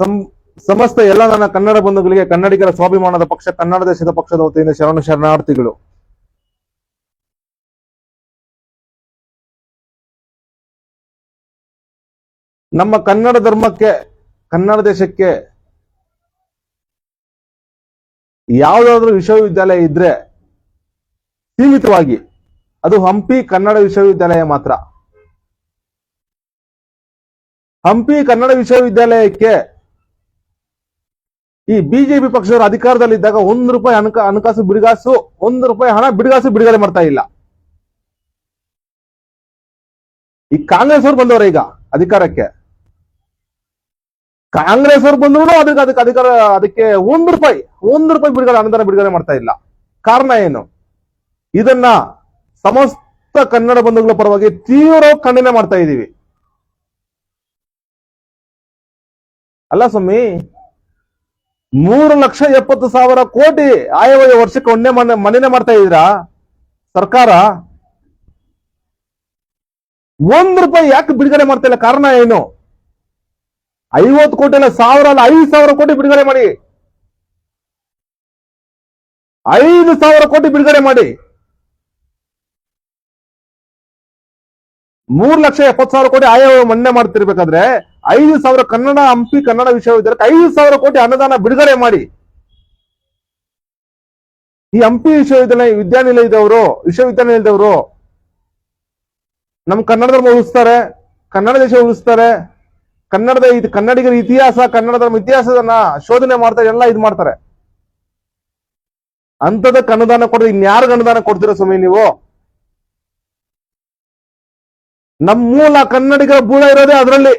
ಸಮಸ್ತ ಎಲ್ಲ ನನ್ನ ಕನ್ನಡ ಬಂಧುಗಳಿಗೆ ಕನ್ನಡಿಗರ ಸ್ವಾಭಿಮಾನದ ಪಕ್ಷ, ಕನ್ನಡ ದೇಶದ ಪಕ್ಷದ ವತಿಯಿಂದ ಶರಣ ಶರಣಾರ್ಥಿಗಳು. ನಮ್ಮ ಕನ್ನಡ ಧರ್ಮಕ್ಕೆ, ಕನ್ನಡ ದೇಶಕ್ಕೆ ಯಾವುದಾದ್ರೂ ವಿಶ್ವವಿದ್ಯಾಲಯ ಇದ್ರೆ ಸೀಮಿತವಾಗಿ, ಅದು ಹಂಪಿ ಕನ್ನಡ ವಿಶ್ವವಿದ್ಯಾಲಯ ಮಾತ್ರ. ಹಂಪಿ ಕನ್ನಡ ವಿಶ್ವವಿದ್ಯಾಲಯಕ್ಕೆ ಈ ಬಿಜೆಪಿ ಪಕ್ಷದವರು ಅಧಿಕಾರದಲ್ಲಿದ್ದಾಗ ಒಂದ್ ರೂಪಾಯಿ ಹಣಕ, ಹಣಕಾಸು ಬಿಡುಗಾಸು, ಒಂದ್ ರೂಪಾಯಿ ಹಣ ಬಿಡುಗಾಸು ಬಿಡುಗಡೆ ಮಾಡ್ತಾ ಇಲ್ಲ. ಈ ಕಾಂಗ್ರೆಸ್ ಅವ್ರು ಬಂದವರು ಈಗ ಅಧಿಕಾರಕ್ಕೆ. ಕಾಂಗ್ರೆಸ್ ಅವ್ರು ಬಂದ್ರು ಅದಕ್ಕೆ ಅದಕ್ಕೆ ಅಧಿಕಾರ, ಅದಕ್ಕೆ ಒಂದ್ ರೂಪಾಯಿ ಒಂದ್ ರೂಪಾಯಿ ಬಿಡುಗಡೆ, ಅನುದಾನ ಬಿಡುಗಡೆ ಮಾಡ್ತಾ ಇಲ್ಲ. ಕಾರಣ ಏನು? ಇದನ್ನ ಸಮಸ್ತ ಕನ್ನಡ ಬಂಧುಗಳ ಪರವಾಗಿ ತೀವ್ರ ಖಂಡನೆ ಮಾಡ್ತಾ ಇದ್ದೀವಿ ಅಲ್ಲ ಸ್ವಾಮಿ ಮೂರು ಲಕ್ಷ ಎಪ್ಪತ್ತು ಸಾವಿರ ಕೋಟಿ ಆಯವ್ಯಯ ವರ್ಷಕ್ಕೆ ಒಂದೇ ಮನೆ, ಮನೆನೇ ಮಾಡ್ತಾ ಇದ್ದೀರಾ? ಸರ್ಕಾರ? ಒಂದ್ ರೂಪಾಯಿ ಯಾಕೆ ಬಿಡುಗಡೆ ಮಾಡ್ತಾ ಇಲ್ಲ? ಕಾರಣ ಏನು? ಐವತ್ತು ಕೋಟಿ ಅಲ್ಲ, ಸಾವಿರ ಅಲ್ಲ, ಐದು ಸಾವಿರ ಕೋಟಿ ಬಿಡುಗಡೆ ಮಾಡಿ. ಐದು ಸಾವಿರ ಕೋಟಿ ಬಿಡುಗಡೆ ಮಾಡಿ. ಮೂರ್ ಲಕ್ಷ ಎಪ್ಪತ್ತು ಸಾವಿರ ಕೋಟಿ ಆಯವ್ಯಯ ಮನ್ನೆ ಮಾಡ್ತಿರ್ಬೇಕಾದ್ರೆ ಐದು ಸಾವಿರ ಕನ್ನಡ ಹಂಪಿ ಕನ್ನಡ ವಿಶ್ವವಿದ್ಯಾಲಯಕ್ಕೆ ಐದು ಸಾವಿರ ಕೋಟಿ ಅನುದಾನ ಬಿಡುಗಡೆ ಮಾಡಿ. ಈ ಹಂಪಿ ವಿಶ್ವವಿದ್ಯಾಲಯ ವಿದ್ಯಾನಿಲಯದವರು, ವಿಶ್ವವಿದ್ಯಾನಿಲಯದವರು ನಮ್ ಕನ್ನಡ ಧರ್ಮ ಉಳಿಸ್ತಾರೆ, ಕನ್ನಡ ದೇಶ ಉಳಿಸ್ತಾರೆ, ಕನ್ನಡದ ಕನ್ನಡಿಗರ ಇತಿಹಾಸ ಕನ್ನಡದ ಇತಿಹಾಸದನ್ನ ಶೋಧನೆ ಮಾಡ್ತಾರೆ, ಎಲ್ಲ ಇದು ಮಾಡ್ತಾರೆ. ಅಂತದಕ್ಕೆ ಅನುದಾನ ಕೊಡೋದು ಇನ್ಯಾರಿಗೆ ಅನುದಾನ ಕೊಡ್ತೀರಾ ಸ್ವಾಮಿ ನೀವು? ನಮ್ಮ ಮೂಲ ಕನ್ನಡಿಗರ ಬೂಳ ಇರೋದೇ ಅದರಲ್ಲಿ.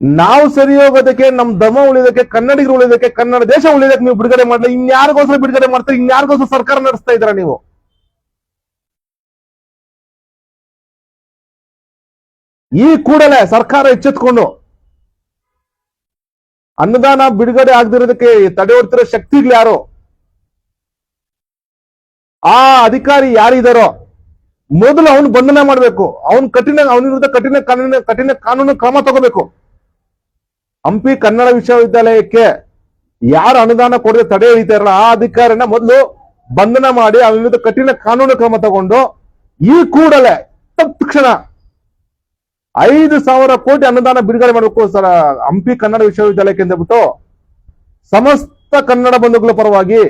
ನಾವು ಸರಿ ಹೋಗೋದಕ್ಕೆ, ನಮ್ ಧರ್ಮ ಉಳಿಯೋದಕ್ಕೆ, ಕನ್ನಡಿಗರು ಉಳಿದಕ್ಕೆ ಕನ್ನಡ ದೇಶ ಉಳಿದಕ್ಕೆ ನೀವು ಬಿಡುಗಡೆ ಮಾಡ್ಲಿ ಇನ್ಯಾರಿಗೋಸ್ಕರ ಬಿಡುಗಡೆ ಮಾಡ್ತೀರಿ? ಇನ್ಯಾರಿಗೋಸ್ಕರ ಸರ್ಕಾರ ನಡೆಸ್ತಾ ಇದ್ದೀರಾ ನೀವು? ಈ ಕೂಡಲೇ ಸರ್ಕಾರ ಎಚ್ಚೆತ್ಕೊಂಡು ಅನ್ನದಾನ ಬಿಡುಗಡೆ ಆಗದಿರೋದಕ್ಕೆ ತಡೆ ಹೊಡ್ತಿರೋ ಶಕ್ತಿಗಳು ಯಾರು? ಆ ಅಧಿಕಾರಿ ಯಾರಿದಾರೋ, ಮೊದಲು ಅವನು ಬಂಧನ ಮಾಡಬೇಕು. ಅವನ್ ಕಠಿಣ, ಅವನ ವಿರುದ್ಧ ಕಠಿಣ ಕಾನೂನು ಕಠಿಣ ಕಾನೂನು ಕ್ರಮ ತಗೋಬೇಕು. ಹಂಪಿ ಕನ್ನಡ ವಿಶ್ವವಿದ್ಯಾಲಯಕ್ಕೆ ಯಾರು ಅನುದಾನ ಕೊಡದೆ ತಡೆ ಹಿಡಿತಾರಲ್ಲ, ಆ ಅಧಿಕಾರಿನ ಮೊದಲು ಬಂಧನ ಮಾಡಿ ಅವನ ವಿರುದ್ಧ ಕಠಿಣ ಕಾನೂನು ಕ್ರಮ ತಗೊಂಡು, ಈ ಕೂಡಲೇ ತಕ್ಷಣ ಐದು ಸಾವಿರ ಕೋಟಿ ಅನುದಾನ ಬಿಡುಗಡೆ ಮಾಡಬೇಕು ಸರ್ ಹಂಪಿ ಕನ್ನಡ ವಿಶ್ವವಿದ್ಯಾಲಯಕ್ಕೆ ಅಂತ ಬಿಟ್ಟು ಸಮಸ್ತ ಕನ್ನಡ ಬಂಧುಗಳ ಪರವಾಗಿ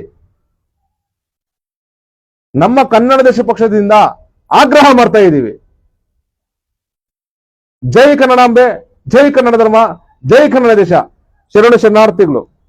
ನಮ್ಮ ಕನ್ನಡ ದೇಶ ಪಕ್ಷದಿಂದ ಆಗ್ರಹ ಮಾಡ್ತಾ ಇದ್ದೀವಿ. ಜೈ ಕನ್ನಡಾಂಬೆ, ಜೈ ಕನ್ನಡ ಧರ್ಮ, ಜೈ ಕನ್ನಡ ದೇಶ. ಶರಣ ಶರಣಾರ್ಥಿಗಳು.